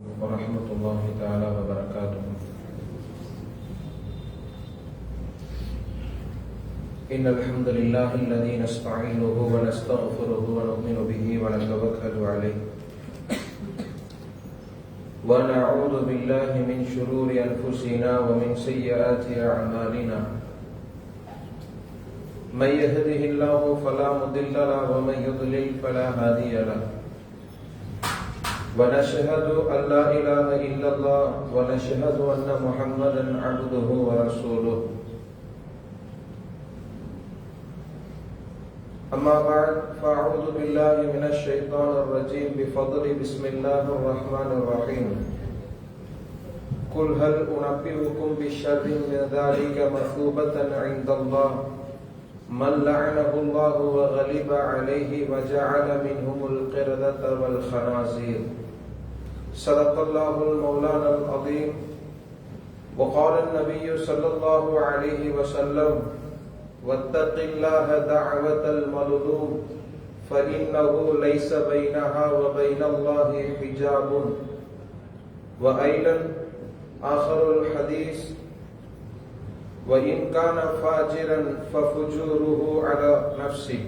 ورحمة الله تعالى وبركاته إن الحمد لله الذي نستعينه ونستغفره ونؤمن به ونتوكل عليه ونعوذ بالله من شرور أنفسنا ومن سيئات أعمالنا من يهده الله فلا مضل له، ومن يضلل فلا هادي له۔ ونشهد أن لا إله إلا الله، ونشهد أن محمدا عبده ورسوله. أما بعد، فأعوذ بالله من الشيطان الرجيم، بفضل بسم الله الرحمن الرحيم. قل هل أنبئكم بالشر من ذلك مثوبة عند الله؟ من لعنه الله وغلب عليه وجعل منهم القردة والخنازير. صدق الله المولانا العظيم. وقال النبي صلى الله عليه وسلم، واتق الله دعوة المظلوم، فإنه ليس بينها وبين الله حجاب. وأيضا آخر الحديث وإن كان فاجرا ففجوره على نفسه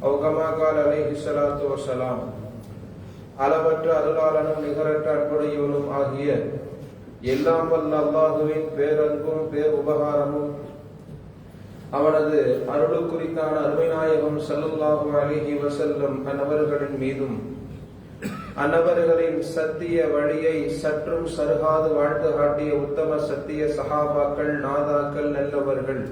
أو كما قال عليه الصلاة والسلام அளவற்ற அருளாளனும் நிகரற்ற அன்புடையவனும் ஆகிய எல்லாம் வல்ல அல்லாஹுவின் பேரன்பும் பேர் உபகாரமும் அவனது அருளுக்குறித்தான அருமைநாயகம் ஸல்லல்லாஹு அலைஹி வஸல்லம் அன்னவர்களின் மீதும் அன்னவர்களின் சத்திய வழியை சற்றும் சருகாது வாழ்த்து காட்டிய உத்தம சத்திய சகாபாக்கள் நாதாக்கள் நல்லவர்கள்.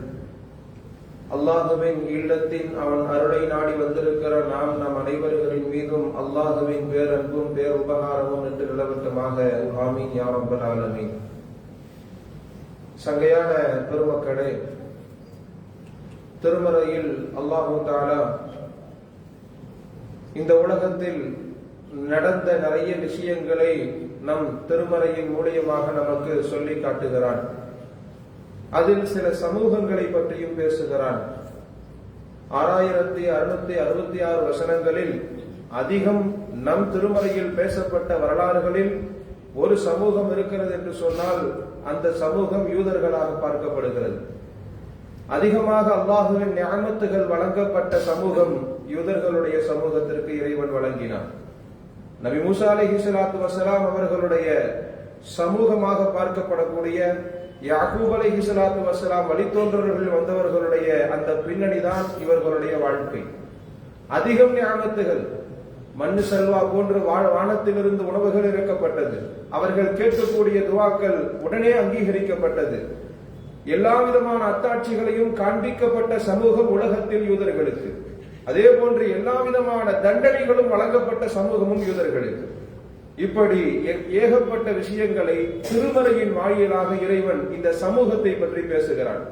அல்லாஹுவின் ஈழத்தின் அவன் அருளை நாடி வந்திருக்கிற நாம் நம் அனைவர்களின் மீதும் அல்லாஹுவின் பேரன்பும் பேர் உபகாரமும் என்று நிலவட்டமாக. ஆமீன் யாரம்பராலமே சங்கையான பெருமக்களே திருமறையில் அல்லாஹு தாலா இந்த உலகத்தில் நடந்த நிறைய விஷயங்களை நம் திருமறையின் மூலியமாக நமக்கு சொல்லி காட்டுகிறான். அதில் சில சமூகங்களை பற்றியும் பேசுகிறான். ஆறாயிரத்தி அறுநூத்தி அறுபத்தி ஆறு வசனங்களில் அதிகம் நம் திருமறையில் பேசப்பட்ட வரலாறுகளில் ஒரு சமூகம் இருக்கிறது என்று சொன்னால் அந்த சமூகம் யூதர்களாக பார்க்கப்படுகிறது. அதிகமாக அல்லாஹுவின் ஞானத்துகள் வழங்கப்பட்ட சமூகம் யூதர்களுடைய சமூகத்திற்கு இறைவன் வழங்கினான். நபி மூசா அலி சலாத்து வசலாம் அவர்களுடைய சமூகமாக பார்க்கப்படக்கூடிய யாகூப் அலி சலாத்து வசலாம் வழித்தோன்றர்கள் வந்தவர்களுடைய அந்த பின்னணி தான் இவர்களுடைய வாழ்க்கை. அதிகம் ஞானத்துகள் மண்ணு செல்வா போன்று வானத்திலிருந்து உணவுகள் இறக்கப்பட்டது. அவர்கள் கேட்கக்கூடிய துவாக்கள் உடனே அங்கீகரிக்கப்பட்டது. எல்லா விதமான அத்தாட்சிகளையும் காண்பிக்கப்பட்ட சமூகம் உலகத்தில் யூதர்களுக்கு. அதே போன்று எல்லா விதமான தண்டனைகளும் வழங்கப்பட்ட சமூகமும் யூதர்களுக்கு. இப்படி ஏகப்பட்ட விஷயங்களை திருமறையின் வாயிலாக இறைவன் இந்த சமூகத்தை பற்றி பேசுகிறான்.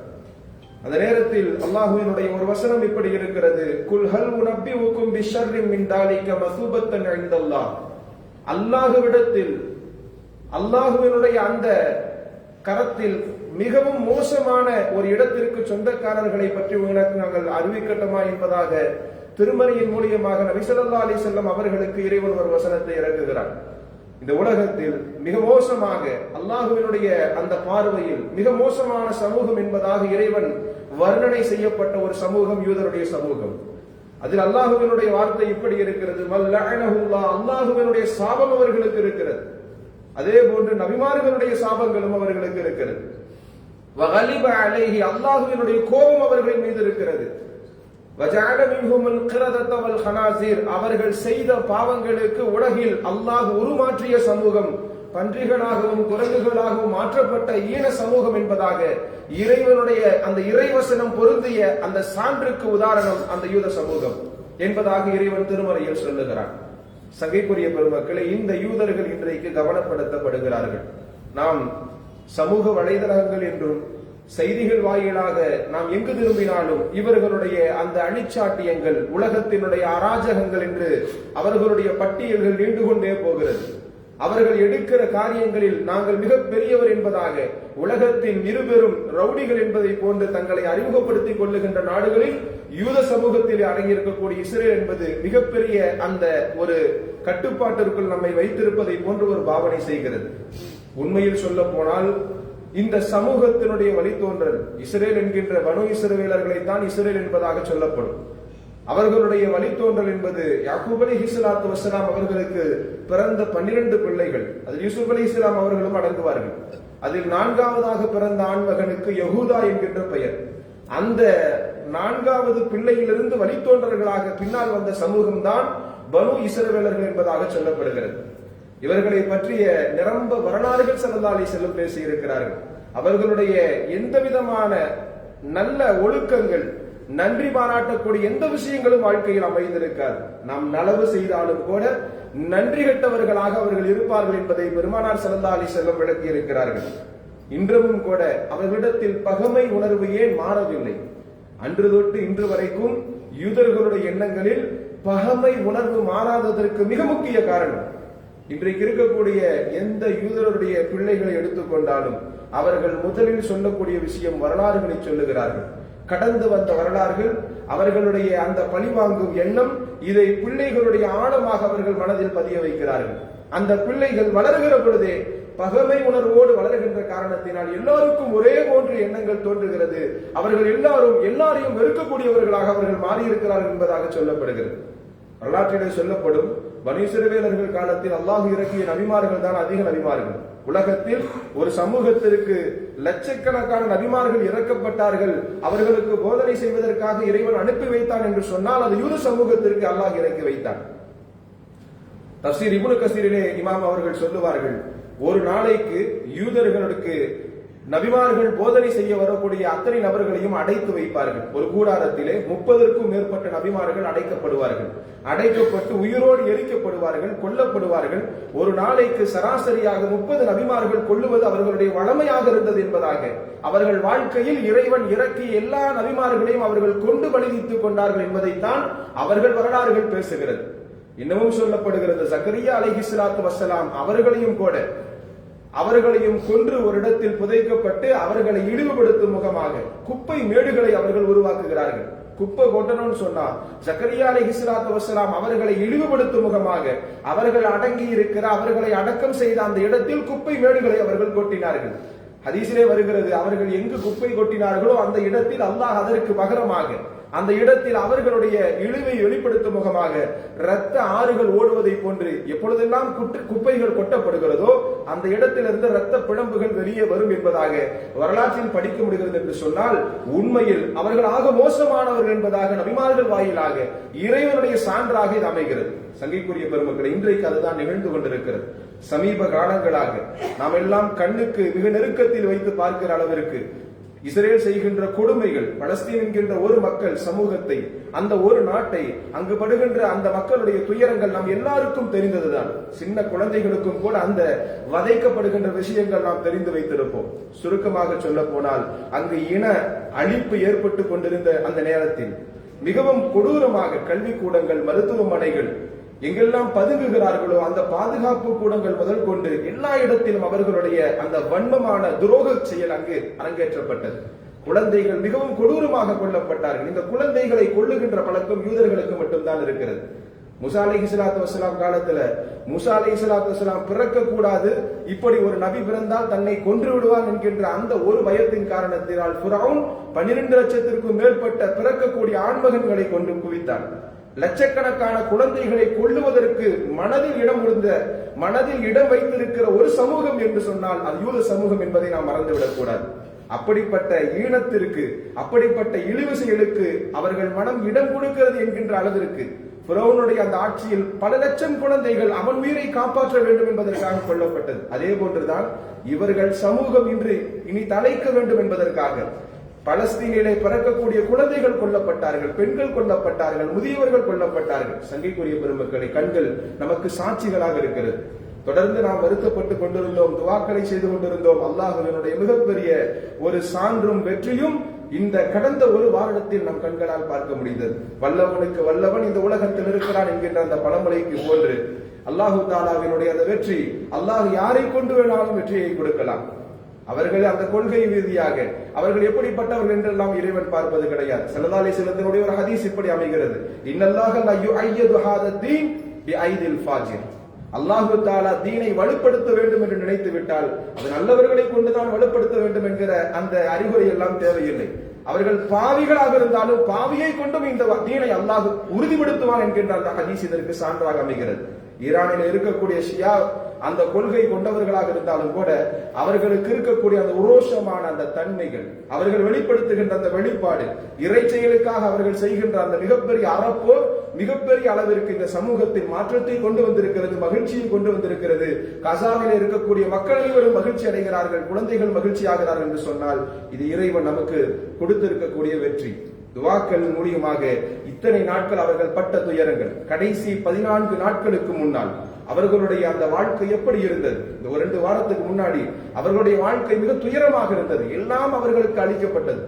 அந்த நேரத்தில் அல்லாஹுவினுடைய ஒரு வசனம் இப்படி இருக்கிறது. குல்ஹல் உனப்பி உக்கும் பிஷர்ரின் மின்தாலிக்க மசூபத்தன் அழிந்தல்லாஹ் அல்லாஹுவிடத்தில் அல்லாஹுவினுடைய அந்த கரத்தில் மிகவும் மோசமான ஒரு இடத்திற்கு சொந்தக்காரர்களை பற்றி உனக்கு நாங்கள் அறிவிக்கட்டுமா என்பதாக திருமறையின் மூலியமாக நபிசல்லா அலி செல்லம் அவர்களுக்கு இறைவன் ஒரு வசனத்தை இறங்குகிறார் இந்த உலகத்தில் மிக மோசமாக அல்லாஹுவினுடைய அந்த பார்வையில் மிக மோசமான சமூகம் என்பதாக இறைவன் வர்ணனை செய்யப்பட்ட ஒரு சமூகம் யூதருடைய சமூகம். அதில் அல்லாஹுவினுடைய வார்த்தை இப்படி இருக்கிறது. அல்லாஹுவினுடைய சாபம் அவர்களுக்கு இருக்கிறது. அதே போன்று நபிமார்களுடைய சாபங்களும் அவர்களுக்கு இருக்கிறது. வகலிப அலைஹி அல்லாஹுவினுடைய கோபம் அவர்கள் மீது இருக்கிறது. அவர்கள் செய்த பாவங்களுக்கு உலகில் அல்லாஹ் உருமாற்றிய சமூகம் பன்றிகளாகவும் குரங்குகளாகவும் மாற்றப்பட்ட ஈன சமூகம் என்பதாக இறைவனுடைய அந்த இறைவசனம் பொருந்திய அந்த சான்றுக்கு உதாரணம் அந்த யூத சமூகம் என்பதாக இறைவன் திருமறையில் சொல்லுகிறான். சகைக்குரிய பெருமக்களை இந்த யூதர்கள் இன்றைக்கு கவனப்படுத்தப்படுகிறார்கள். நாம் சமூக வலைதளங்கள் என்றும் செய்திகள் வாயிலாக நாம் எங்கு திரும்பினாலும் இவர்களுடைய அந்த அணிச்சாட்டியங்கள் உலகத்தினுடைய அராஜகங்கள் என்று அவர்களுடைய பட்டியல்கள் நீண்டு கொண்டே போகிறது. அவர்கள் எடுக்கிற காரியங்களில் நாங்கள் மிக பெரியவர் என்பதாக உலகத்தின் இருபெரும் ரவுடிகள் என்பதை போன்று தங்களை அறிமுகப்படுத்திக் கொள்ளுகின்ற நாடுகளில் யூத சமூகத்தில் அடங்கியிருக்கக்கூடிய இஸ்ரேல் என்பது மிகப்பெரிய அந்த ஒரு கட்டுப்பாட்டிற்குள் நம்மை வைத்திருப்பதை போன்று ஒரு பாவனை செய்கிறது. உண்மையில் சொல்ல போனால் இந்த சமூகத்தினுடைய வழித்தோன்றல் இஸ்ரேல் என்கின்ற வனு இஸ்ரேலர்களை தான் இஸ்ரேல் என்பதாக சொல்லப்படும். அவர்களுடைய வழித்தோன்றல் என்பது யாக்கூப் அலி ஹிஸ்லாத்து வசலாம் அவர்களுக்கு பிறந்த பன்னிரண்டு பிள்ளைகள். அதில் யூசுப் அலி இஸ்லாம் அவர்களும் அடங்குவார்கள். அதில் நான்காவதாக பிறந்த ஆண்மகனுக்கு யகுதா என்கின்ற பெயர். அந்த நான்காவது பிள்ளையிலிருந்து வழித்தோன்றல்களாக பின்னால் வந்த சமூகம்தான் பனு இசரவேலர்கள் என்பதாக சொல்லப்படுகிறது. இவர்களை பற்றிய நிரம்ப வரலாறுகள் செல்லந்தாலே செல்லும் பேசி இருக்கிறார்கள் அவர்களுடைய எந்த விதமான நல்ல ஒழுக்கங்கள் நன்றி பாராட்டக்கூடிய எந்த விஷயங்களும் வாழ்க்கையில் அமைந்திருக்காது. நாம் நலவு செய்தாலும் கூட நன்றி கட்டவர்களாக அவர்கள் இருப்பார்கள் என்பதை பெருமானார் செல்லந்தா செல்லம் விளக்கி இருக்கிறார்கள் இன்றமும் கூட அவர்களிடத்தில் பகமை உணர்வு ஏன் மாறவில்லை? அன்று தொட்டு இன்று வரைக்கும் யூதர்களுடைய எண்ணங்களில் பகமை உணர்வு மாறாததற்கு மிக முக்கிய காரணம் இன்றைக்கு இருக்கக்கூடிய எந்த யூதருடைய பிள்ளைகளை எடுத்துக்கொண்டாலும் அவர்கள் முதலில் சொல்லக்கூடிய விஷயம் வரலாறுகளை சொல்லுகிறார்கள். கடந்து வந்த வரலாறுகள் அவர்களுடைய அந்த பழிவாங்கும் எண்ணம் இதை பிள்ளைகளுடைய ஆழமாக அவர்கள் மனதில் பதிய வைக்கிறார்கள். அந்த பிள்ளைகள் வளர்கிற பொழுதே பகமை உணர்வோடு வளர்கின்ற காரணத்தினால் எல்லோருக்கும் ஒரே போன்ற எண்ணங்கள் தோன்றுகிறது. அவர்கள் எல்லாரும் எல்லாரையும் வெறுக்கக்கூடியவர்களாக அவர்கள் மாறியிருக்கிறார்கள் என்பதாக சொல்லப்படுகிறது. வரலாற்றிலே சொல்லப்படும் பனீசிறவேலர்கள் காலத்தில் அல்லாஹ் இறக்கிய நபிமார்கள் தான் அதிக நபிமார்கள். உலகத்தில் ஒரு சமூகத்திற்கு லட்சக்கணக்கான நபிமார்கள் இறக்கப்பட்டார்கள். அவர்களுக்கு போதனை செய்வதற்காக இறைவன் அனுப்பி வைத்தான் என்று சொன்னால் அது யூது சமூகத்திற்கு அல்லாஹ் இறக்கி வைத்தான். தப்சீர் இபுனு கசீரிலே இமாம் அவர்கள் சொல்லுவார்கள் ஒரு நாளைக்கு யூதர்களுக்கு நபிமார்கள் போதனை செய்ய வரக்கூடிய அத்தனை நபர்களையும் அடைத்து வைப்பார்கள். ஒரு கூடாரத்திலே முப்பதற்கும் மேற்பட்ட நபிமார்கள் அடைக்கப்படுவார்கள். அடைக்கப்பட்டு உயிரோடு எரிக்கப்படுவார்கள் கொல்லப்படுவார்கள். ஒரு நாளைக்கு சராசரியாக முப்பது நபிமார்கள் கொள்ளுவது அவர்களுடைய வளமையாக இருந்தது என்பதாக. அவர்கள் வாழ்க்கையில் இறைவன் இறக்கி எல்லா நபிமார்களையும் அவர்கள் கொண்டு பலிதித்துக் கொண்டார்கள் என்பதைத்தான் அவர்கள் வரலாறுகள் பேசுகிறது. இன்னமும் சொல்லப்படுகிறது சக்கரியா அலைஹிஸ்லாத்து வசலாம் அவர்களையும் கூட அவர்களையும் கொன்று ஒரு இடத்தில் புதைக்கப்பட்டு அவர்களை இழிவுபடுத்தும் முகமாக குப்பை மேடுகளை அவர்கள் உருவாக்குகிறார்கள். குப்பை கொட்டணும்னு சொன்னா ஜக்கரியா அலி ஹிஸ்லாத்து வசலாம் அவர்களை இழிவுபடுத்தும் முகமாக அவர்கள் அடங்கி இருக்கிற அவர்களை அடக்கம் செய்த அந்த இடத்தில் குப்பை மேடுகளை அவர்கள் கொட்டினார்கள். ஹதீசிலே வருகிறது அவர்கள் எங்கு குப்பை கொட்டினார்களோ அந்த இடத்தில் அல்லாஹ் அதற்கு பகரமாக அந்த இடத்தில் அவர்களுடைய இழிவை வெளிப்படுத்த முகமாக இரத்த ஆறுகள் ஓடுவதை போன்று எப்பொழுதெல்லாம் குட்டு- குப்பைகள் கொட்டப்படுகிறதோ அந்த இடத்திலிருந்து இரத்த பிழம்புகள் வெளியே வரும் என்பதாக வரலாற்றில் படிக்க முடிகிறது என்று சொன்னால் உண்மையில் அவர்கள் ஆக மோசமானவர்கள் என்பதாக நபிமார்கள் வாயிலாக இறைவனுடைய சான்றாக இது அமைகிறது. சங்கைக்குரிய பெருமக்கள் இன்றைக்கு அதுதான் நிகழ்ந்து கொண்டிருக்கிறது. சமீப காலங்களாக நாம் எல்லாம் கண்ணுக்கு மிக நெருக்கத்தில் வைத்து பார்க்கிற அளவிற்கு இஸ்ரேல் செய்கின்ற கொடுமைகள் பலஸ்தீன் என்கின்ற ஒரு மக்கள் சமூகத்தை அந்த ஒரு நாட்டை அங்கு படுகின்ற அந்த மக்களுடைய துயரங்கள் நாம் எல்லாருக்கும் தெரிந்ததுதான். சின்ன குழந்தைகளுக்கும் கூட அந்த வதைக்கப்படுகின்ற விஷயங்கள் நாம் தெரிந்து வைத்திருப்போம். சுருக்கமாக சொல்ல போனால் அங்கு இன அழிப்பு ஏற்பட்டு கொண்டிருந்த அந்த நேரத்தில் மிகவும் கொடூரமாக கல்விக்கூடங்கள் மருத்துவமனைகள் எங்கெல்லாம் பதுங்குகிறார்களோ அந்த பாதுகாப்பு கூடங்கள் முதல் கொண்டு எல்லா இடத்திலும் அவர்களுடைய அந்த வன்மமான துரோக செயல் அங்கு அரங்கேற்றப்பட்டது. குழந்தைகள் மிகவும் கொடூரமாக கொல்லப்பட்டார்கள். இந்த குழந்தைகளை கொள்ளுகின்ற பழக்கம் யூதர்களுக்கு மட்டும்தான் இருக்கிறது. முசா அலை இஸ்லாத்து வசலாம் காலத்துல முசா அலை இஸ்லாத்து வசலாம் பிறக்க கூடாது இப்படி ஒரு நபி பிறந்தால் தன்னை கொன்று விடுவான் என்கின்ற அந்த ஒரு பயத்தின் காரணத்தினால் புறாவும் பன்னிரண்டு லட்சத்திற்கும் மேற்பட்ட பிறக்கக்கூடிய ஆண்மகன்களை கொண்டு குவித்தான். லட்சக்கணக்கான குழந்தைகளை கொல்லுவதற்கு மனதில் இடம் இருந்த மனதில் இடம் வைத்திருக்கிற ஒரு சமூகம் என்று சொன்னால் அது யூத சமூகம் என்பதை நாம் மறந்துவிடக் கூடாது. அப்படிப்பட்ட ஈனத்திற்கு அப்படிப்பட்ட இழிவு செயலுக்கு அவர்கள் மனம் இடம் கொடுக்கிறது என்கின்ற அளவிற்கு புறவனுடைய அந்த ஆட்சியில் பல லட்சம் குழந்தைகள் அவன் உயிரை காப்பாற்ற வேண்டும் என்பதற்காக கொல்லப்பட்டது. அதே போன்றுதான் இவர்கள் சமூகம் இன்று இனி தலைக்க வேண்டும் என்பதற்காக பலஸ்தீனிலே பிறக்கக்கூடிய குழந்தைகள் கொல்லப்பட்டார்கள் பெண்கள் கொல்லப்பட்டார்கள் முதியவர்கள் கொல்லப்பட்டார்கள். சங்கைக்குரிய பெருமக்களை கண்கள் நமக்கு சாட்சிகளாக இருக்கிறது. தொடர்ந்து நாம் வருத்தப்பட்டு கொண்டிருந்தோம் துவாக்களை செய்து கொண்டிருந்தோம் அல்லாஹுவினுடைய மிகப்பெரிய ஒரு சான்றும் வெற்றியும் இந்த கடந்த ஒரு வாரத்தில் நம் கண்களால் பார்க்க முடிந்தது. வல்லவனுக்கு வல்லவன் இந்த உலகத்தில் இருக்கிறான் என்கின்ற அந்த பழமொழிக்கு போன்று அல்லாஹு தாலாவினுடைய அந்த வெற்றி அல்லாஹ் யாரை கொண்டு வேணாலும் வெற்றியை கொடுக்கலாம். அவர்கள் அந்த கொள்கை ரீதியாக அவர்கள் எப்படிப்பட்டவர்கள் என்றெல்லாம் இறைவன் பார்ப்பது கிடையாது. செல்லதாலை செல்லத்தினுடைய ஒரு ஹதீஸ் இப்படி அமைகிறது. இன்னல்லாக அல்லாஹு தாலா தீனை வலுப்படுத்த வேண்டும் என்று நினைத்து விட்டால் அது நல்லவர்களை கொண்டுதான் வலுப்படுத்த வேண்டும் என்கிற அந்த அறிகுறி எல்லாம் தேவையில்லை. அவர்கள் பாவிகளாக இருந்தாலும் பாவியை கொண்டும் இந்த தீனை அல்லாஹ் உறுதிப்படுத்துவான் என்கின்ற அந்த ஹதீஸ் இதற்கு சான்றாக அமைகிறது. ஈரானில் இருக்கக்கூடிய ஷியா அந்த கொள்கை கொண்டவர்களாக இருந்தாலும் கூட அவர்களுக்கு இருக்கக்கூடிய அந்த உரோஷமான அந்த தன்மைகள் அவர்கள் வெளிப்படுத்துகின்ற அந்த வெளிப்பாடு இறைச்செயலுக்காக அவர்கள் செய்கின்ற அந்த மிகப்பெரிய அறப்போ மிகப்பெரிய அளவிற்கு இந்த சமூகத்தின் மாற்றத்தை கொண்டு வந்திருக்கிறது மகிழ்ச்சியை கொண்டு வந்திருக்கிறது. கசாவில் இருக்கக்கூடிய மக்கள் அனைவரும் மகிழ்ச்சி அடைகிறார்கள் குழந்தைகள் மகிழ்ச்சி ஆகிறார்கள் என்று சொன்னால் இது இறைவன் நமக்கு கொடுத்திருக்கக்கூடிய வெற்றி. துவாக்கள் மூலியமாக இத்தனை நாட்கள் அவர்கள் பட்ட துயரங்கள். கடைசி பதினான்கு நாட்களுக்கு முன்னால் அவர்களுடைய அந்த வாழ்க்கை எப்படி இருந்தது? இந்த ஒரு ரெண்டு வாரத்துக்கு முன்னாடி அவர்களுடைய வாழ்க்கை மிக துயரமாக இருந்தது. எல்லாம் அவர்களுக்கு அளிக்கப்பட்டது.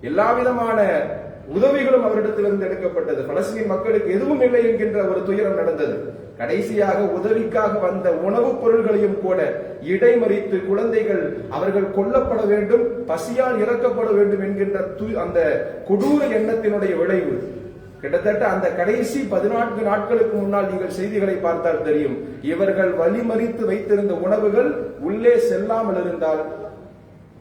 எல்லா விதமான உதவிகளும் அவரிடத்திலிருந்து எடுக்கப்பட்டது. பலஸ்தீன் மக்களுக்கு எதுவும் இல்லை என்கின்ற ஒரு துயரம் நடந்தது. கடைசியாக உதவிக்காக வந்த உணவுப் பொருள்களையும் கூட இடைமறித்து குழந்தைகள் அவர்கள் கொல்லப்பட வேண்டும் பசியால் இறக்கப்பட வேண்டும் என்கின்ற து- அந்த கொடூர எண்ணத்தினுடைய விளைவு கிட்டத்தட்ட அந்த கடைசி பதினான்கு நாட்களுக்கு முன்னால் நீங்கள் செய்திகளை பார்த்தால் தெரியும். இவர்கள் வழிமறித்து வைத்திருந்த உணவுகள் உள்ளே செல்லாமல் இருந்தால்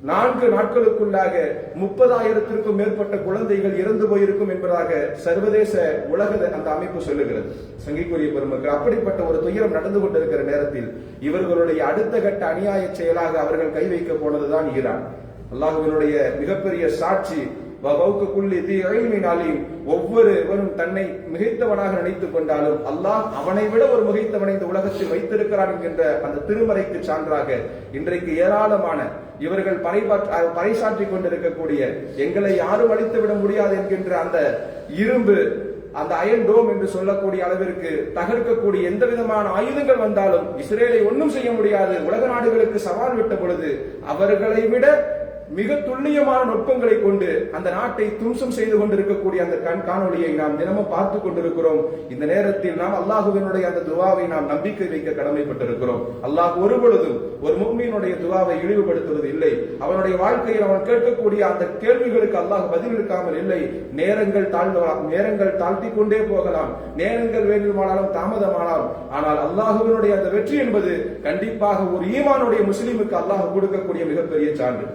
நான்கு நாட்களுக்குள்ளாக முப்பதாயிரத்திற்கும் மேற்பட்ட குழந்தைகள் இறந்து போயிருக்கும் என்பதாக சர்வதேச உலக அந்த அமைப்பு சொல்லுகிறது. சங்கிக்குரிய பெருமக்கள் அப்படிப்பட்ட ஒரு துயரம் நடந்து கொண்டிருக்கிற நேரத்தில் இவர்களுடைய அடுத்த கட்ட அநியாய செயலாக அவர்கள் கை வைக்க போனதுதான் ஈரான். அல்லாஹுவினுடைய மிகப்பெரிய சாட்சி ஒவ்வொருவனும் ஒவ்வொருவரும் தன்னை மிகைத்தவனாக நினைத்துக் கொண்டாலும் அல்லாஹ் அவனை விட ஒரு மிகைத்தவனை இந்த உலகத்தில் வைத்திருக்கிறான் என்கின்ற அந்த திருமறைக்கு சான்றாக இன்றைக்கு ஏராளமான இவர்கள் பறைபாற்ற பறைசாற்றிக் கொண்டிருக்கக்கூடிய எங்களை யாரும் அழித்து விட முடியாது என்கின்ற அந்த இரும்பு அந்த அயன் டோம் என்று சொல்லக்கூடிய அளவிற்கு தகர்க்கக்கூடிய எந்த விதமான ஆயுதங்கள் வந்தாலும் இஸ்ரேலை ஒன்றும் செய்ய முடியாது. உலக நாடுகளுக்கு சவால் விட்ட பொழுது அவர்களை விட மிக துல்லியமான நுட்பங்களை கொண்டு அந்த நாட்டை தும்சம் செய்து கொண்டிருக்கக்கூடிய அந்த கண் காணொளியை நாம் தினமும் பார்த்து கொண்டிருக்கிறோம். இந்த நேரத்தில் நாம் அல்லாஹுவினுடைய அந்த துவாவை நாம் நம்பிக்கை வைக்க கடமைப்பட்டிருக்கிறோம். அல்லாஹ் ஒரு பொழுதும் ஒரு முக்மீனுடைய துவாவை இழிவுபடுத்துவது இல்லை. அவனுடைய வாழ்க்கையில் அவன் கேட்கக்கூடிய அந்த கேள்விகளுக்கு அல்லாஹ் பதிலளிக்காமல் இல்லை. நேரங்கள் தாழ்ந்தலாம் நேரங்கள் தாழ்த்தி கொண்டே போகலாம். நேரங்கள் வேண்டுமானாலும் தாமதமானால் ஆனால் அல்லாஹுவினுடைய அந்த வெற்றி என்பது கண்டிப்பாக ஒரு ஈமானுடைய முஸ்லீமுக்கு அல்லாஹ் கொடுக்கக்கூடிய மிகப்பெரிய சான்று.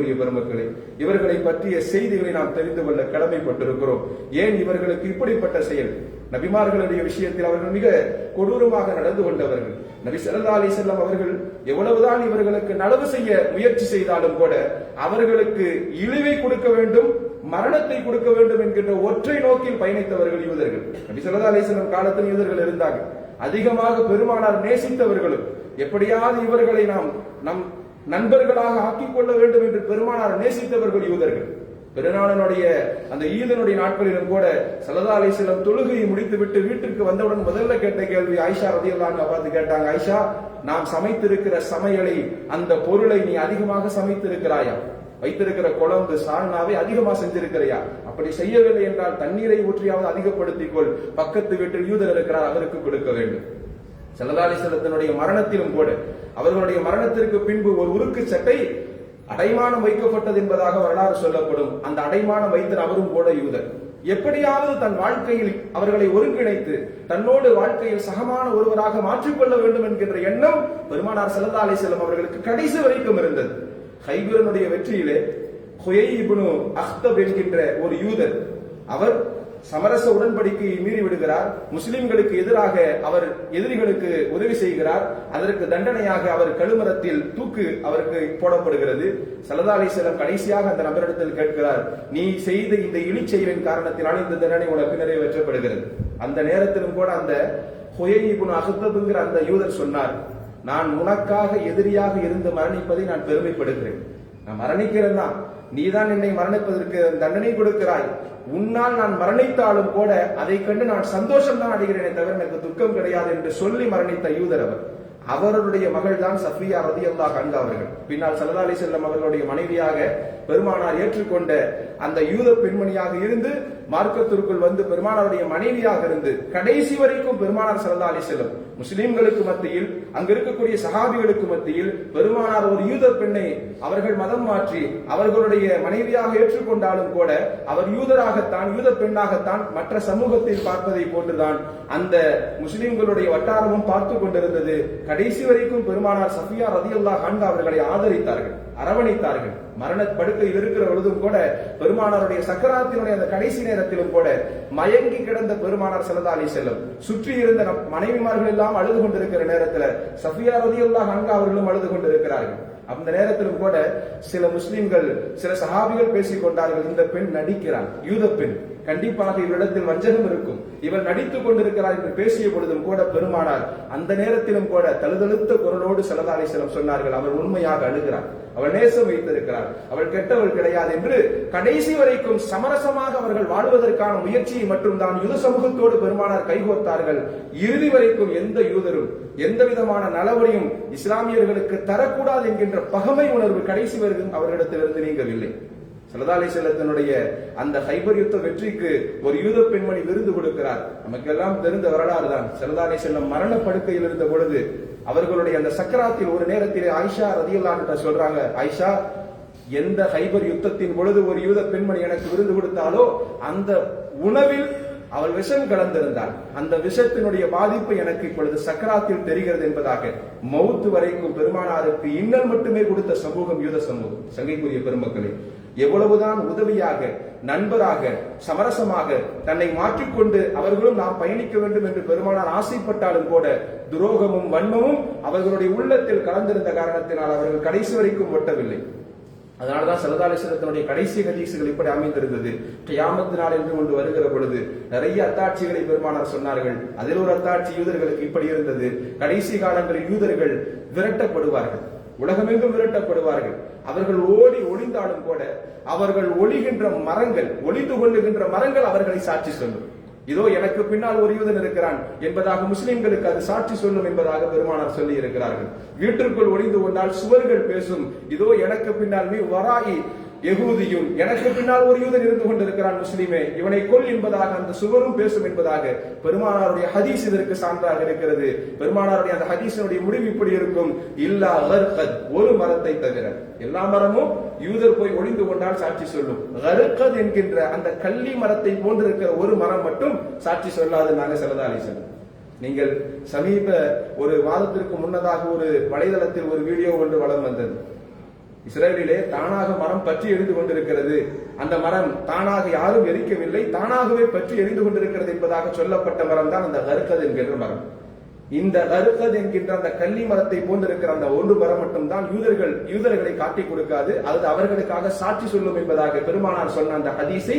சங்கைக்குரிய பெருமக்களை இவர்களை பற்றிய செய்திகளை நாம் தெரிந்து கொள்ள கடமைப்பட்டிருக்கிறோம். ஏன் இவர்களுக்கு இப்படிப்பட்ட செயல்? நபிமார்களுடைய விஷயத்தில் அவர்கள் மிக கொடூரமாக நடந்து கொண்டவர்கள். நபி ஸல்லல்லாஹு அலி செல்லம் அவர்கள் எவ்வளவுதான் இவர்களுக்கு நலவு செய்ய முயற்சி செய்தாலும் கூட அவர்களுக்கு இழிவை கொடுக்க வேண்டும் மரணத்தை கொடுக்க வேண்டும் என்கின்ற ஒற்றை நோக்கில் பயணித்தவர்கள் யூதர்கள். நபி ஸல்லல்லாஹு அலி செல்லம் காலத்தில் யூதர்கள் இருந்தாங்க. அதிகமாக பெருமானார் நேசித்தவர்களும் எப்படியாவது இவர்களை நாம் நம் நண்பர்களாக ஆக்கிக் கொள்ள வேண்டும் என்று பெருமானார் நேசித்தவர்கள் யூதர்கள். பெருநாளனுடைய அந்த ஈதனுடைய நாட்களிலும் கூட சலதா அலிசலம் தொழுகையை முடித்துவிட்டு வீட்டுக்கு வந்தவுடன் முதல்ல கேட்ட கேள்வி ஆயிஷா ரதியல்லான்னு பார்த்து கேட்டாங்க ஆயிஷா நாம் சமைத்திருக்கிற சமையலை அந்த பொருளை நீ அதிகமாக சமைத்திருக்கிறாயா? வைத்திருக்கிற குழம்பு சால்னாவை அதிகமா செஞ்சிருக்கிறையா? அப்படி செய்யவில்லை என்றால் தண்ணீரை ஊற்றியாவது அதிகப்படுத்திக் கொள். பக்கத்து வீட்டில் யூதர் இருக்கிறார் அவருக்கு கொடுக்க வேண்டும். செல்லதாலிசலத்தினுடைய மரணத்திலும் கூட அவர்களுடைய மரணத்திற்கு பின்பு ஒரு உருக்கு சட்டை அடைமானம் வைக்கப்பட்டது என்பதாக வரலாறு சொல்லப்படும். அந்த அடைமானம் வைத்த அவரும் கூட யூதர். எப்படியாவது தன் வாழ்க்கையில் அவர்களை ஒருங்கிணைத்து தன்னோடு வாழ்க்கையில் சகமான ஒருவராக மாற்றிக்கொள்ள வேண்டும் என்கின்ற எண்ணம் பெருமானார் செல்லதா செல்லும் அவர்களுக்கு கடைசி வரைக்கும் இருந்தது. ஹைபரனுடைய வெற்றியிலே ஹுயை இப்னு அஹ்தப் என்கின்ற ஒரு யூதர் அவர் சமரச உடன்படிக்கையை மீறி விடுகிறார். முஸ்லிம்களுக்கு எதிராக அவர் எதிரிகளுக்கு உதவி செய்கிறார். அதற்கு தண்டனையாக அவர் கழுமரத்தில் தூக்கு அவருக்கு போடப்படுகிறது. சல்லா அலிசல்லம் கடைசியாக அந்த நபரிடத்தில் கேட்கிறார் நீ செய்த இந்த இழிச்செயலின் காரணத்தினால் இந்த தண்டனை உனக்கு நிறைவேற்றப்படுகிறது. அந்த நேரத்திலும் கூட அந்த ஹொயிபுன் அகத்தபுங்கிற அந்த யூதர் சொன்னார் நான் உனக்காக எதிரியாக இருந்து மரணிப்பதை நான் பெருமைப்படுகிறேன். நான் மரணிக்கிறேன் தான். நீதான் என்னை மரணிப்பதற்கு தண்டனை கொடுக்கிறாய். உன்னால் நான் மரணித்தாலும் கூட அதை கண்டு நான் சந்தோஷம் தான் அடைகிறேனே தவிர எனக்கு துக்கம் கிடையாது என்று சொல்லி மரணித்த யூதர் அவர். அவருடைய மகள் தான் சஃபியா ரதி அல்லா கண்க அவர்கள். பின்னால் சல்லா அலி செல்லம் அவர்களுடைய மனைவியாக பெருமானார் ஏற்றுக்கொண்ட அந்த யூத பெண்மணியாக இருந்து மார்க்கத்திற்குள் வந்து பெருமானாருடைய மனைவியாக இருந்து கடைசி வரைக்கும் பெருமானார் சல்லா அலி செல்லம் முஸ்லிம்களுக்கு மத்தியில் அங்க இருக்கக்கூடிய சகாபிகளுக்கு மத்தியில் பெருமானார் ஒரு யூத பெண்ணை அவர்கள் மதம் மாற்றி அவர்களுடைய மனைவியாக ஏற்றுக்கொண்டாலும் கூட அவர் யூதராகத்தான் யூத பெண்ணாகத்தான் மற்ற சமூகத்தில் பார்ப்பதை போன்றுதான் அந்த முஸ்லிம்களுடைய வட்டாரமும் பார்த்து கொண்டிருந்தது. கடைசி வரைக்கும் பெருமானார் சஃபியா ரதியுல்லா ஹான் அவர்களை ஆதரித்தார்கள் அரவணைத்தார்கள். மரண படுக்கையில் இருக்கிற பொழுதும் கூட பெருமானாருடைய சக்கராத்தினுடைய அந்த கடைசி நேரத்திலும் கூட மயங்கி கிடந்த பெருமானார் சிலதாலி செல்லும் சுற்றி இருந்த நம் மனைவிமார்கள் எல்லாம் அழுது கொண்டிருக்கிற நேரத்துல சஃபியா ரதியுல்லா ஹங்கா அவர்களும் அழுது கொண்டிருக்கிறார்கள். அந்த நேரத்திலும் கூட சில முஸ்லிம்கள் சில சஹாபிகள் பேசிக் கொண்டார்கள். இந்த பெண் நடிக்கிறான். யூத பெண். கண்டிப்பாக இவரிடத்தில் வஞ்சகம் இருக்கும். இவர் நடித்துக் கொண்டிருக்கிறார் என்று பேசிய பொழுதும் கூட பெருமானார் அந்த நேரத்திலும் கூட தழுதழுத்த குரலோடு செலதாலை செல்லம் சொன்னார்கள் அவர் உண்மையாக அழுகிறார். அவள் நேசம் வைத்திருக்கிறார். அவள் கெட்டவள் கிடையாது என்று கடைசி வரைக்கும் சமரசமாக அவர்கள் வாழ்வதற்கான முயற்சியை மற்றும் தான் யுத சமூகத்தோடு பெருமானார் கைகோர்த்தார்கள் இறுதி வரைக்கும் எந்த யூதரும் எந்த விதமான நலவரையும் இஸ்லாமியர்களுக்கு தரக்கூடாது என்கின்ற பகமை உணர்வு கடைசி வரைக்கும் அவர்களிடத்திலிருந்து நீங்கவில்லை. சலதாலை செல்லத்தினுடைய அந்த ஹைபர் யுத்த வெற்றிக்கு ஒரு யூத பெண்மணி விருது கொடுக்கிறார். நமக்கெல்லாம் தெரிந்த வரலாறு தான். சலதாலை செல்லம் மரண படுக்கையில் இருந்த பொழுது அவர்களுடைய அந்த சக்கராத்தில் ஒரு நேரத்தில் ஆயிஷா ரதியுல்லான்ட்ட சொல்றாங்க ஆயிஷா எந்த ஹைபர் யுத்தத்தின் பொழுது ஒரு யூத பெண்மணி எனக்கு விருது கொடுத்தாலோ அந்த உணவில் அவள் விஷம் கலந்திருந்தாள். அந்த விஷத்தினுடைய பாதிப்பு எனக்கு இப்பொழுது சக்கராத்தில் தெரிகிறது என்பதாக. மௌத்து வரைக்கும் பெருமானாருக்கு இன்னல் மட்டுமே கொடுத்த சமூகம் யூத சமூகம். சங்கைக்குரிய பெருமக்களே எவ்வளவுதான் உதவியாக நண்பராக சமரசமாக தன்னை மாற்றிக்கொண்டு அவர்களும் நாம் பயணிக்க வேண்டும் என்று பெருமானார் ஆசைப்பட்டாலும் கூட துரோகமும் வன்மமும் அவர்களுடைய உள்ளத்தில் கலந்திருந்த காரணத்தினால் அவர்கள் கடைசி வரைக்கும் ஒட்டவில்லை. அதனாலதான் சலதாலேஸ்வரத்தினுடைய கடைசி ஹதீசுகள் இப்படி அமைந்திருந்தது. கியாமத்து நாள் என்று கொண்டு வருகிற பொழுது நிறைய அத்தாட்சிகளை பெருமானார் சொன்னார்கள். அதில் ஒரு அத்தாட்சி யூதர்களுக்கு இப்படி இருந்தது. கடைசி காலங்களில் யூதர்கள் விரட்டப்படுவார்கள். உலகமெங்கும் விரட்டப்படுவார்கள். அவர்கள் ஓடி ஒளிந்தாலும் கூட அவர்கள் ஒளிகின்ற மரங்கள் ஒளிந்து கொள்ளுகின்ற மரங்கள் அவர்களை சாட்சி சொல்லும். இதோ எனக்கு பின்னால் ஒரு யூதன் இருக்கிறான் என்பதாக முஸ்லிம்களுக்கு அது சாட்சி சொல்லும் என்பதாக பெருமானார் சொல்லி இருக்கிறார்கள் வீட்டிற்குள் ஒளிந்து கொண்டால் சுவர்கள் பேசும். இதோ எனக்கு பின்னால் நீ வராயி எகூதியும் எனக்கு பின்னால் ஒரு யூதன் இருந்து கொண்டிருக்கிறான் முஸ்லிமே. இவனை கொல் என்பதாக அந்த சுவரும் பேசும் என்பதாக பெருமானாருடைய ஹதீஸ் இதற்கு சான்றாக இருக்கிறது. பெருமானாருடைய அந்த ஹதீசனுடைய முடிவு இப்படி இருக்கும். இல்லா ஹர்கத் ஒரு மரத்தை தவிர. எல்லா மரமும் யூதர் போய் ஒளிந்து கொண்டால் சாட்சி சொல்லும். ஹர்கத் என்கின்ற அந்த கள்ளி மரத்தை போன்றிருக்கிற ஒரு மரம் மட்டும் சாட்சி சொல்லாது நாங்க செல்லதாலி சொல்லும் நீங்கள் சமீப ஒரு மாதத்திற்கு முன்னதாக ஒரு வலைதளத்தில் ஒரு வீடியோ ஒன்று வளம் வந்தது. இஸ்ரேலிலே தானாக மரம் பற்றி எரிந்து கொண்டிருக்கிறது. அந்த மரம் தானாக யாரும் எரிக்கவில்லை தானாகவே பற்றி எரிந்து கொண்டிருக்கிறது என்பதாக சொல்லப்பட்ட மரம் தான் அந்த கருக்கது என்கின்ற மரம். இந்த கருக்கது என்கின்ற அந்த கள்ளி மரத்தை போன்றிருக்கிற அந்த ஒன்று மரம் மட்டும்தான் யூதர்கள் யூதர்களை காட்டிக் கொடுக்காது அது அவர்களுக்காக சாட்சி சொல்லும் என்பதாக பெருமானார் சொன்ன அந்த ஹதீஸை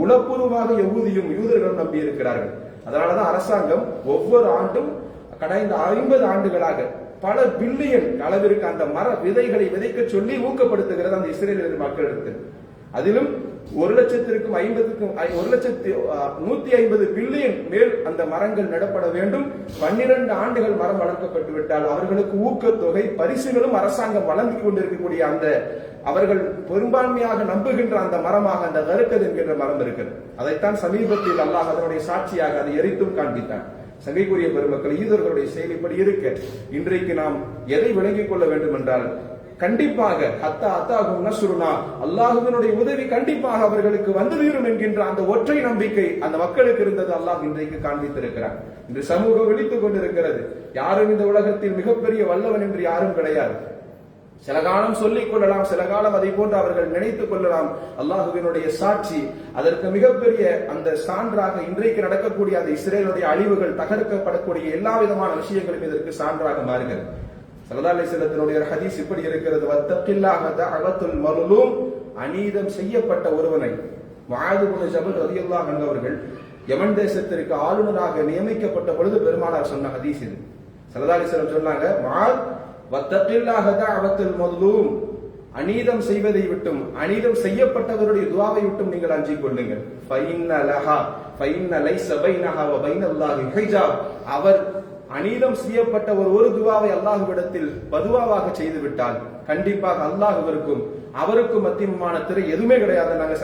உளப்பூர்வமாக எவ்வூதியும் யூதர்களும் நம்பி இருக்கிறார்கள் அதனாலதான் அரசாங்கம் ஒவ்வொரு ஆண்டும் கடந்த ஐம்பது ஆண்டுகளாக பல பில்லியன் அளவிற்கு அந்த மர விதைகளை விதைக்க சொல்லி ஊக்கப்படுத்துகிறது அந்த இஸ்ரேலியர் மக்களிடத்தில் அதிலும் ஒரு லட்சத்திற்கும் ஐம்பதுக்கும் ஐ- ஒரு லட்சத்தி நூத்தி ஐம்பது பில்லியன் மேல் அந்த மரங்கள் நடப்பட வேண்டும். பன்னிரண்டு ஆண்டுகள் மரம் வளர்க்கப்பட்டு விட்டால் அவர்களுக்கு ஊக்கத்தொகை பரிசுகளும் அரசாங்கம் வழங்கி கொண்டிருக்கக்கூடிய அந்த அவர்கள் பெரும்பான்மையாக நம்புகின்ற அந்த மரமாக அந்த கருக்கது என்கின்ற மரம் இருக்கிறது. அதைத்தான் சமீபத்தில் அல்லாஹ் அதனுடைய சாட்சியாக அதை எரித்தும் காண்பித்தான். சங்கைக்குரிய பெருமக்கள் ஈதர்களுடைய செயலிப்படி இருக்க. இன்றைக்கு நாம் எதை விளங்கிக் கொள்ள வேண்டும் என்றால் கண்டிப்பாக ஹத்தா அத்தாகும் நசுருனா அல்லாஹுவினுடைய உதவி கண்டிப்பாக அவர்களுக்கு வந்து வீரும் என்கின்ற அந்த ஒற்றை நம்பிக்கை அந்த மக்களுக்கு இருந்தது அல்லாஹ் இன்றைக்கு காண்பித்திருக்கிறார் இன்று சமூகம் விழித்துக் கொண்டிருக்கிறது. யாரும் இந்த உலகத்தில் மிகப்பெரிய வல்லவன் என்று யாரும் கிடையாது. சில காலம் சொல்லிக் கொள்ளலாம் சில காலம் அதை போன்று அவர்கள் நினைத்துக் கொள்ளலாம். அல்லாஹுவினுடைய சாட்சி அதற்கு மிகப்பெரிய அந்த சான்றாக இன்றைக்கு நடக்கக்கூடிய அந்த இஸ்ரேலுடைய அழிவுகள் தகர்க்கப்படக்கூடிய எல்லா விதமான விஷயங்களும் இதற்கு சான்றாக மாறுகிறது. சலதாலை செல்லத்தினுடைய ஒரு ஹதீஸ் இப்படி இருக்கிறது. வத்தப்பில்லாக அகத்துல் மருளும் அநீதம் செய்யப்பட்ட ஒருவனை வாதுகுண ஜபல் ரதியுல்லா அவர்கள் யமன் தேசத்திற்கு ஆளுநராக நியமிக்கப்பட்ட பொழுது பெருமானார் சொன்ன ஹதீஸ் இது. சலதாலி சொன்னாங்க வாழ் மதுலூம் அநீதம் செய்வதை விட்டும் அநீதம் செய்யப்பட்டவருடைய துவாவை விட்டும் நீங்கள் அஞ்சிக் கொள்ளுங்கள். அவர் அநீதம் செய்யப்பட்ட ஒரு ஒரு துவாவை அல்லாஹுவிடத்தில் பதுவாவாக செய்துவிட்டால் கண்டிப்பாக கண்டிப்பாக அல்லாஹுவிற்கும் அவருக்கும் மத்தியமான திரை எதுவுமே கிடையாது நாங்க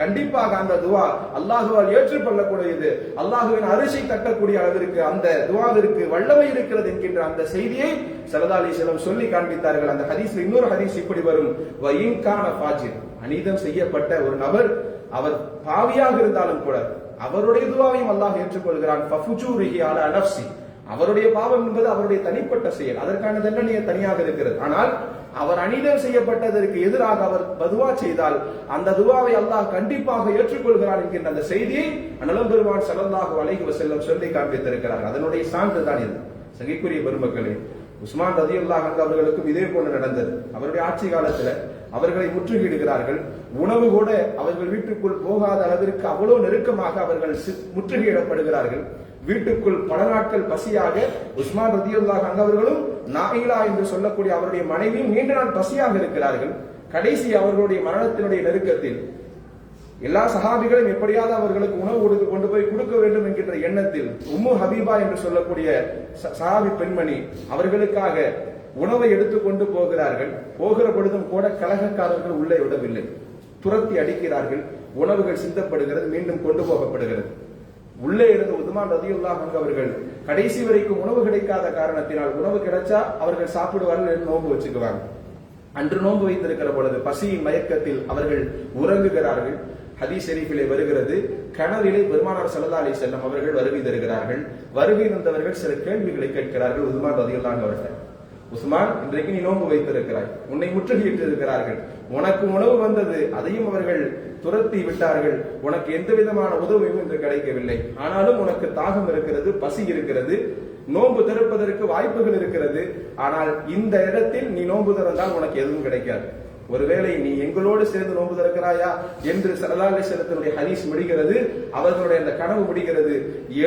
கண்டிப்பாக அந்த துவா அல்லாஹுவால் ஏற்றுக்கொள்ளக்கூடியது. அல்லாஹுவின் அரிசி தட்டக்கூடிய அளவிற்கு அந்த துவாவிற்கு வல்லமை இருக்கிறது என்கின்ற அந்த செய்தியை செலதாலி செல்லம் சொல்லி காண்பித்தார்கள். அந்த ஹதீஸ் இன்னொரு ஹதீஸ் இப்படி வரும். அநீதம் செய்யப்பட்ட ஒரு நபர் அவர் பாவியாக இருந்தாலும் கூட அவருடைய துவாவையும் அல்லாஹ் ஏற்றுக்கொள்கிறான். அவருடைய பாவம் என்பது அவருடைய தனிப்பட்ட செயல். அதற்கான தண்டனையை தனியாக இருக்கிறது. ஆனால் அவர் அநீதம் செய்யப்பட்டதற்கு எதிராக அவர் பதுவா செய்தால் அந்த துவாவை அல்லாஹ் கண்டிப்பாக ஏற்றுக்கொள்கிறார் என்கின்ற அந்த செய்தியை அனலம் பெருமான் சலந்தாக அலைஹி செல்லம் சொல்லி காண்பித்திருக்கிறார். அதனுடைய சான்று தான் இது. சகிக்குரிய பெருமக்களே உஸ்மான் ரதி அல்லாஹ் அவர்களுக்கும் இதே போன்று நடந்தது. அவருடைய ஆட்சி காலத்துல அவர்களை முற்றுகையிடுகிறார்கள். உணவு கூட அவர்கள் வீட்டுக்குள் போகாத அளவிற்கு அவ்வளவு நெருக்கமாக அவர்கள் முற்றுகையிடப்படுகிறார்கள். வீட்டுக்குள் பல நாட்கள் பசியாக உஸ்மான் ரதியுல்லாஹ் அங்கவர்களும் நாகிலா நாயிலா என்று சொல்லக்கூடிய அவருடைய மனைவியும் நீண்ட நாள் பசியாக இருக்கிறார்கள். கடைசி அவர்களுடைய மரணத்தினுடைய நெருக்கத்தில் எல்லா சகாபிகளும் எப்படியாவது அவர்களுக்கு உணவு கொடுத்து கொண்டு போய் கொடுக்க வேண்டும் என்கின்ற எண்ணத்தில் உம்மு ஹபீபா என்று சொல்லக்கூடிய ச- பெண்மணி அவர்களுக்காக உணவை எடுத்துக்கொண்டு போகிறார்கள். போகிற பொழுதும் கூட கலகக்காரர்கள் உள்ளே விடவில்லை. துரத்தி அடிக்கிறார்கள். உணவுகள் சிந்தப்படுகிறது. மீண்டும் கொண்டு போகப்படுகிறது. உள்ளே இருந்த உதுமான் ரதியுல்லா அங்கு அவர்கள் கடைசி வரைக்கும் உணவு கிடைக்காத காரணத்தினால் உணவு கிடைச்சா அவர்கள் சாப்பிடுவார்கள் நோன்பு வச்சுக்குவாங்க. அன்று நோன்பு வைத்திருக்கிற பொழுது பசியின் மயக்கத்தில் அவர்கள் உறங்குகிறார்கள். ஹதீஸ் ஷெரீஃபிலே வருகிறது கனவிலே பெருமானார் சல்லா அலி செல்லம் அவர்கள் வருகை தருகிறார்கள். வருகை வந்தவர்கள் சில கேள்விகளை கேட்கிறார்கள் உதுமான் ரதியுல்லாஹ் அவர்கள். உஸ்மான் இன்றைக்கு நீ நோன்பு வைத்திருக்கிறாய். உன்னை முற்றுகையிட்டு இருக்கிறார்கள் உனக்கு உணவு வந்தது அதையும் அவர்கள் துரத்தி விட்டார்கள். உனக்கு எந்த விதமான உதவியும் இன்று கிடைக்கவில்லை. ஆனாலும் உனக்கு தாகம் இருக்கிறது பசி இருக்கிறது நோன்பு திறப்பதற்கு வாய்ப்புகள் இருக்கிறது. ஆனால் இந்த இடத்தில் நீ நோன்பு திறந்தால் உனக்கு எதுவும் கிடைக்காது. ஒருவேளை நீ எங்களோடு சேர்ந்து நோன்பு திறக்கிறாயா என்று சரதாலை செலுத்தினுடைய ஹதீஸ் முடிகிறது. அவர்களுடைய அந்த கனவு முடிகிறது.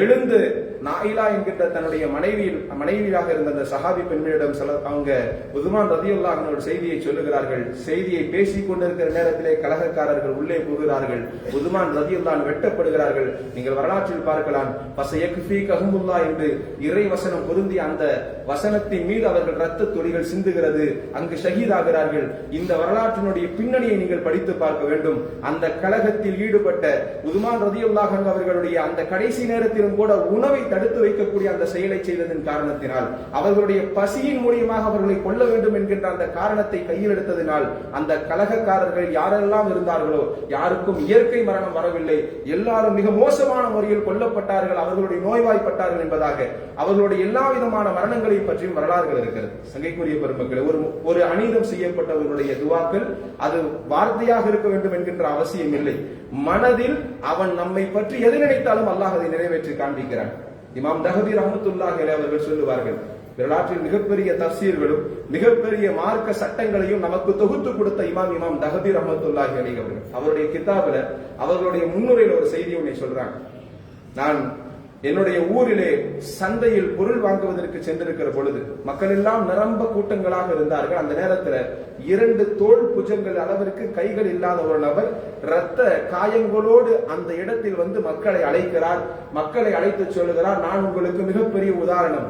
எழுந்து நாயிலா என்கின்ற தன்னுடைய மனைவி மனைவியாக இருந்த அந்த சஹாபி பெண்மணியிடம் சில அவங்க உதுமான் ரதியுல்லாஹ் ஒரு செய்தியை சொல்லுகிறார்கள். செய்தியை பேசிக் கொண்டிருக்கிற நேரத்திலே கலகக்காரர்கள் உள்ளே போகிறார்கள் உதுமான் ரதியுல்லான் வெட்டப்படுகிறார்கள். நீங்கள் வரலாற்றில் பார்க்கலாம். பசையக்ஃபி கஹமுல்லா என்று இறை வசனம் பொருந்தி அந்த வசனத்தின் மீது அவர்கள் ரத்த துளிகள் சிந்துகிறது. அங்கு ஷஹீதாகிறார்கள். இந்த வரலாற்றினுடைய பின்னணியை நீங்கள் படித்து பார்க்க வேண்டும். அந்த கழகத்தில் ஈடுபட்ட உதுமான் ரதியுல்லாஹ் அவர்களுடைய அந்த கடைசி நேரத்திலும் கூட உணவை தடுத்து வைக்கக்கூடிய அந்த செயலை செய்ததன் காரணத்தினால் அவர்களுடைய பசியின் மூலியமாக அவர்களை கொல்ல வேண்டும் என்கின்ற அந்த காரணத்தை கையில் எடுத்ததினால் அந்த கலகக்காரர்கள் யாரெல்லாம் இருந்தார்களோ யாருக்கும் இயற்கை மரணம் வரவில்லை. எல்லாரும் மிக மோசமான முறையில் கொல்லப்பட்டார்கள் அவர்களுடைய நோய்வாய்ப்பட்டார்கள் என்பதாக அவர்களுடைய எல்லா விதமான மரணங்களை பற்றியும் வரலாறுகள் இருக்கிறது. சங்கைக்குரிய பெருமக்கள் ஒரு ஒரு அநீதம் செய்யப்பட்டவர்களுடைய துவாக்கள் அது வார்த்தையாக இருக்க வேண்டும் என்கின்ற அவசியம் இல்லை. மனதில் அவன் நம்மை பற்றி எது நினைத்தாலும் அல்லாஹ் அதை நிறைவேற்றி காண்பிக்கிறான். இமாம் தஹபி ரஹமத்துல்லாஹ் அவர்கள் சொல்லுவார்கள் வரலாற்றில் மிகப்பெரிய தப்சீர்களும் மிகப்பெரிய மார்க்க சட்டங்களையும் நமக்கு தொகுத்து கொடுத்த இமாம் இமாம் தஹபி ரஹமத்துல்லாஹி அலி அவர்கள். அவருடைய கிதாபில் அவர்களுடைய முன்னுரையில் ஒரு செய்தி ஒன்றை சொல்றாங்க. நான் என்னுடைய ஊரிலே சந்தையில் பொருள் வாங்குவதற்கு சென்றிருக்கிற பொழுது மக்கள் எல்லாம் நிரம்ப கூட்டங்களாக இருந்தார்கள். அந்த நேரத்துல இரண்டு தோல் புஜங்கள் அளவிற்கு கைகள் இல்லாத ஒரு நபர் இரத்த காயங்களோடு அந்த இடத்தில் வந்து மக்களை அழைக்கிறார். மக்களை அழைத்து சொல்லுகிறார் நான் உங்களுக்கு மிகப்பெரிய உதாரணம்.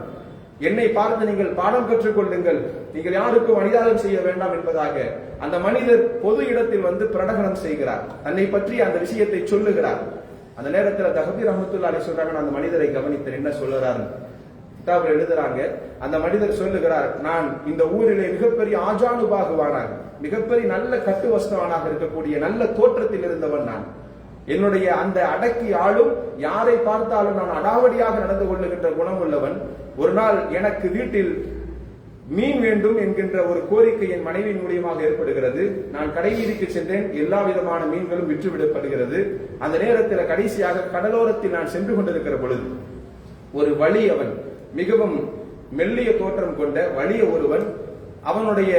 என்னை பார்த்து நீங்கள் பாடம் கற்றுக்கொள்ளுங்கள். நீங்கள் யாருக்கும் அனிதாரம் செய்ய வேண்டாம் என்பதாக. அந்த மனிதர் பொது இடத்தில் வந்து பிரடகனம் செய்கிறார். தன்னை பற்றி அந்த விஷயத்தை சொல்லுகிறார். அந்த நேரத்துல தஹபீர் ரஹமத்துல்லா அலி சொல்றாங்க அந்த மனிதரை கவனித்து என்ன சொல்லுறாரு கிதாபில் எழுதுறாங்க அந்த மனிதர் சொல்லுகிறார் நான் இந்த ஊரிலே மிகப்பெரிய ஆஜானுபாகுவானாக மிகப்பெரிய நல்ல கட்டுவஸ்தவனாக இருக்கக்கூடிய நல்ல தோற்றத்தில் இருந்தவன் நான். என்னுடைய அந்த அடக்கி ஆளும் யாரை பார்த்தாலும் நான் அடாவடியாக நடந்து கொள்ளுகின்ற குணம் உள்ளவன் ஒரு நாள் எனக்கு வீட்டில் மீன் வேண்டும் என்கின்ற ஒரு கோரிக்கை என் மனைவியின் மூலியமாக ஏற்படுகிறது. நான் கடை வீதிக்கு சென்றேன். எல்லா விதமான மீன்களும் விற்றுவிடப்படுகிறது. அந்த நேரத்தில் கடைசியாக கடலோரத்தில் நான் சென்று கொண்டிருக்கிற பொழுது ஒரு வழி அவன் மிகவும் மெல்லிய தோற்றம் கொண்ட வலிய ஒருவன் அவனுடைய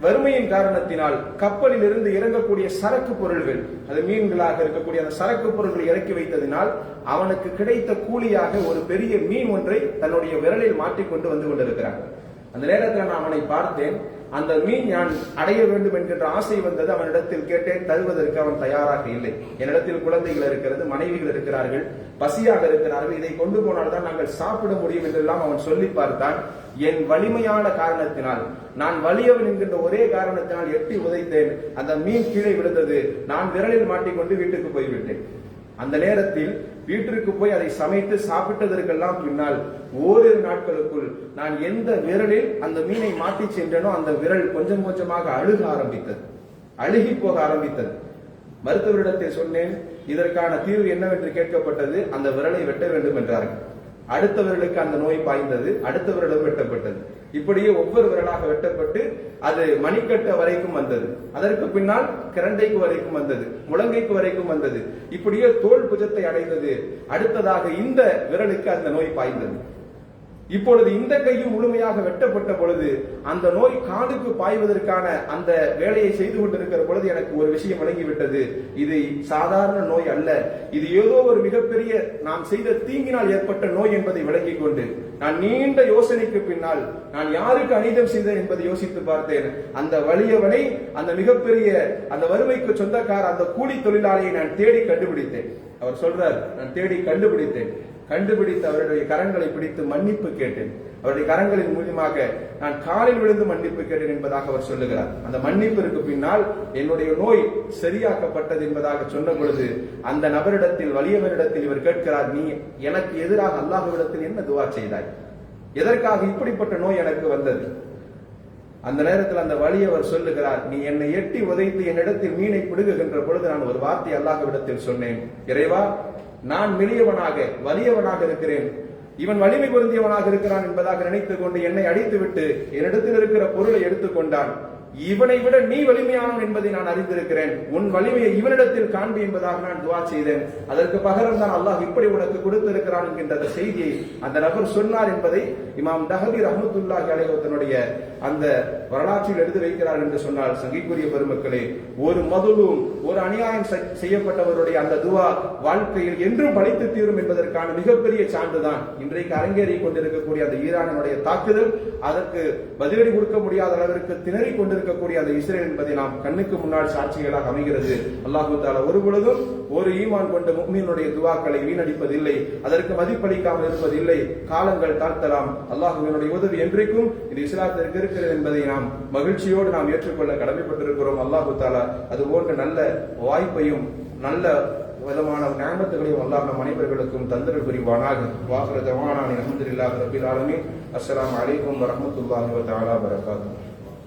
வறுமையின் காரணத்தினால் கப்பலில் இருந்து இறங்கக்கூடிய சரக்கு பொருள்கள் அது மீன்களாக இருக்கக்கூடிய அந்த சரக்கு பொருள்கள் இறக்கி வைத்ததினால் அவனுக்கு கிடைத்த கூலியாக ஒரு பெரிய மீன் ஒன்றை தன்னுடைய விரலில் மாட்டிக்கொண்டு வந்து கொண்டிருக்கிறான் அந்த நேரத்தில் நான் அவனை பார்த்தேன். அந்த மீன் நான் அடைய வேண்டும் என்கின்ற ஆசை வந்தது அவனிடத்தில் கேட்டேன். தருவதற்கு அவன் தயாராக இல்லை. என்னிடத்தில் குழந்தைகள் இருக்கிறது மனைவிகள் இருக்கிறார்கள் பசியாக இருக்கிறார்கள். இதை கொண்டு போனால்தான் நாங்கள் சாப்பிட முடியும் என்றெல்லாம் அவன் சொல்லி பார்த்தான். என் வலிமையான காரணத்தினால் நான் வலியவன் என்கின்ற ஒரே காரணத்தினால் எட்டி உதைத்தேன். அந்த மீன் கீழே விழுந்தது. நான் விரலில் மாட்டிக்கொண்டு வீட்டுக்கு போய்விட்டேன். அந்த நேரத்தில் வீட்டிற்கு போய் அதை சமைத்து சாப்பிட்டதற்கெல்லாம் பின்னால் ஓரிரு நாட்களுக்குள் நான் எந்த விரலில் அந்த மீனை மாட்டி சென்றேனோ அந்த விரல் கொஞ்சம் கொஞ்சமாக அழுக ஆரம்பித்தது. அழுகி போக ஆரம்பித்தது. மருத்துவரிடத்தில் சொன்னேன் இதற்கான தீர்வு என்னவென்று கேட்கப்பட்டது அந்த விரலை வெட்ட வேண்டும் என்றார்கள். அடுத்தவர்களுக்கு அந்த நோய் பாய்ந்தது அடுத்தவரிடம் வெட்டப்பட்டது. இப்படியே ஒவ்வொரு விரலாக வெட்டப்பட்டு அது மணிக்கட்டு வரைக்கும் வந்தது. அதற்கு பின்னால் கிரண்டைக்கு வரைக்கும் வந்தது முழங்கைக்கு வரைக்கும் வந்தது. இப்படியே தோல் புஜத்தை அடைந்தது. அடுத்ததாக இந்த விரலுக்கு அந்த நோய் பாய்ந்தது. இப்பொழுது இந்த கையும் முழுமையாக வெட்டப்பட்ட பொழுது அந்த நோய் காலுக்கு பாய்வதற்கான அந்த வேலையை செய்து கொண்டிருக்கிற பொழுது எனக்கு ஒரு விஷயம் விளங்கிவிட்டது. இது சாதாரண நோய் அல்ல. இது ஏதோ ஒரு மிகப்பெரிய நாம் செய்த தீங்கினால் ஏற்பட்ட நோய் என்பதை விளங்கிக் கொண்டு நான் நீண்ட யோசனைக்கு பின்னால் நான் யாருக்கு அநீதம் செய்தேன் என்பதை யோசித்து பார்த்தேன். அந்த வலியவனை அந்த மிகப்பெரிய அந்த வறுமைக்கு சொந்தக்கார அந்த கூலி தொழிலாளியை நான் தேடி கண்டுபிடித்தேன். அவர் சொல்றார் நான் தேடி கண்டுபிடித்தேன். கண்டுபிடித்து அவருடைய கரங்களை பிடித்து மன்னிப்பு கேட்டேன். அவருடைய கரங்களின் மூலியமாக நான் காலில் விழுந்து மன்னிப்பு கேட்டேன் என்பதாக அவர் சொல்லுகிறார். அந்த மன்னிப்பிற்கு பின்னால் என்னுடைய நோய் சரியாக்கப்பட்டது என்பதாக சொன்ன பொழுது அந்த நபரிடத்தில் வலியவரிடத்தில் இவர் கேட்கிறார் நீ எனக்கு எதிராக அல்லாஹுவிடத்தில் என்ன துவா செய்தாய்? எதற்காக இப்படிப்பட்ட நோய் எனக்கு வந்தது? அந்த நேரத்தில் அந்த வலியவர் சொல்லுகிறார் நீ என்னை எட்டி உதைத்து என்னிடத்தில் மீனை பிடுங்குகின்ற பொழுது நான் ஒரு வார்த்தை அல்லாஹ்விடத்தில் சொன்னேன். இறைவா நான் மெலியவனாக வலியவனாக இருக்கிறேன். இவன் வலிமை பொருந்தியவனாக இருக்கிறான் என்பதாக நினைத்துக் கொண்டு என்னை அடித்துவிட்டு என்னிடத்தில் இருக்கிற பொருளை எடுத்துக்கொண்டான். இவனை விட நீ வலிமையானவன் என்பதை நான் அறிந்திருக்கிறேன். உன் வலிமையை இவனிடத்தில் காண்பி என்பதாக நான் துவா செய்தேன். அதற்கு பகரம் தான் அல்லாஹ் இப்படி உனக்கு கொடுத்திருக்கிறான் என்கின்ற அந்த செய்தியை அந்த நபர் சொன்னார் என்பதை இமாம் தஹபி ரஹமத்துல்லாஹி அலைவத்தனுடைய அந்த வரலாற்றில் எடுத்து வைக்கிறார் என்று சொன்னால் சங்கிக்குரிய பெருமக்களே ஒரு மதுலும் ஒரு அநியாயம் செய்யப்பட்டவருடைய அந்த துவா வாழ்க்கையில் என்றும் பழித்து தீரும் என்பதற்கான மிகப்பெரிய சான்றுதான் இன்றைக்கு அரங்கேறி கொண்டிருக்கக்கூடிய அந்த ஈரானுடைய தாக்குதல் அதற்கு பதிலடி கொடுக்க முடியாத அளவிற்கு திணறிக் இருக்கக்கூடிய அந்த இஸ்ரேல் என்பதை நாம் கண்ணுக்கு முன்னால் சாட்சிகளாக அமைகிறது. அல்லாஹு தாலா ஒரு பொழுதும் ஒரு ஈமான் கொண்ட முக்மீனுடைய துவாக்களை வீணடிப்பதில்லை அதற்கு மதிப்பளிக்காமல் இருப்பதில்லை காலங்கள் தாழ்த்தலாம். அல்லாஹுவினுடைய உதவி என்றைக்கும் இது இஸ்லாத்திற்கு இருக்கிறது என்பதை நாம் மகிழ்ச்சியோடு நாம் ஏற்றுக்கொள்ள கடமைப்பட்டிருக்கிறோம். அல்லாஹு தாலா அது போன்ற நல்ல வாய்ப்பையும் நல்ல விதமான ஞாபகங்களையும் அல்லாஹ் நம் அனைவர்களுக்கும் தந்திர புரிவானாக. வாகர தவானானி அஹமதுல்லாஹ் ரபில் ஆலமி அஸ்லாம் அலைக்கும் வரமத்துல்லாஹி வ தஆலா பரகாத்துஹு